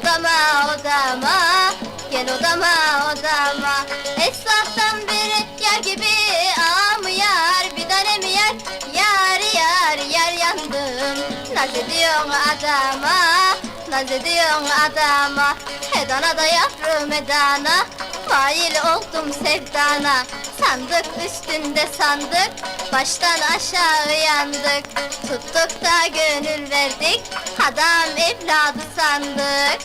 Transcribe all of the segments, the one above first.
odama odama Gel odama odama. Esnaftan biri yer gibi ağam yar Bir tane mi yer yar yar yar yandım. Naz ediyorsun adama Naz ediyorsun adama. Edana da yavrum edana Fail oldum sevdana. Sandık üstünde sandık Baştan aşağı yandık. Tuttuk da gönül verdik Adam evladı sandık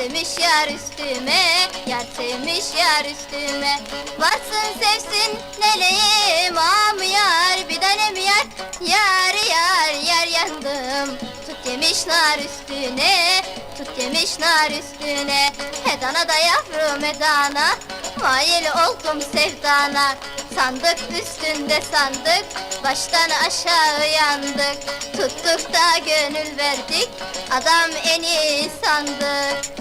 Yar sevmiş yar üstüme yar sevmiş yar üstüme. Varsın sevsin neleyim am yar bir tane mi yar. Yar yar yar yandım Tut yemiş nar üstüne tut yemiş nar üstüne. Hedana da yavrum edana Mail oldum sevdana Sandık üstünde sandık Baştan aşağı yandık. Tuttuk da gönül verdik Adam en iyi sandık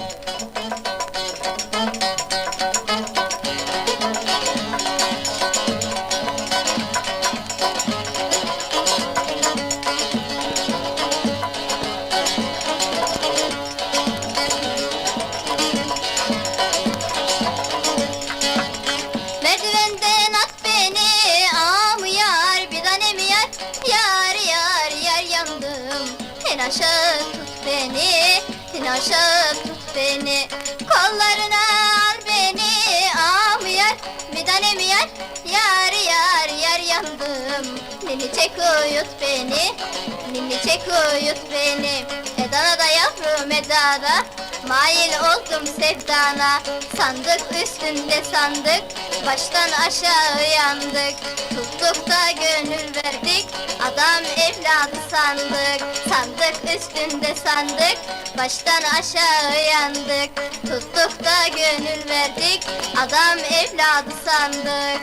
aşağı tut beni in aşağı tut beni. Kollarına al beni am yar bir tane mi yar. Yar yar yar yandım. Nini çek uyut beni nini çek uyut beni. Edana da yavrum edana Mail oldum sevdana. Sandık üstünde sandık Baştan aşağı yandık Tuttuk da gönül verdik Adam evladı sandık Sandık üstünde sandık Baştan aşağı yandık. Tuttuk da gönül verdik Adam evladı sandık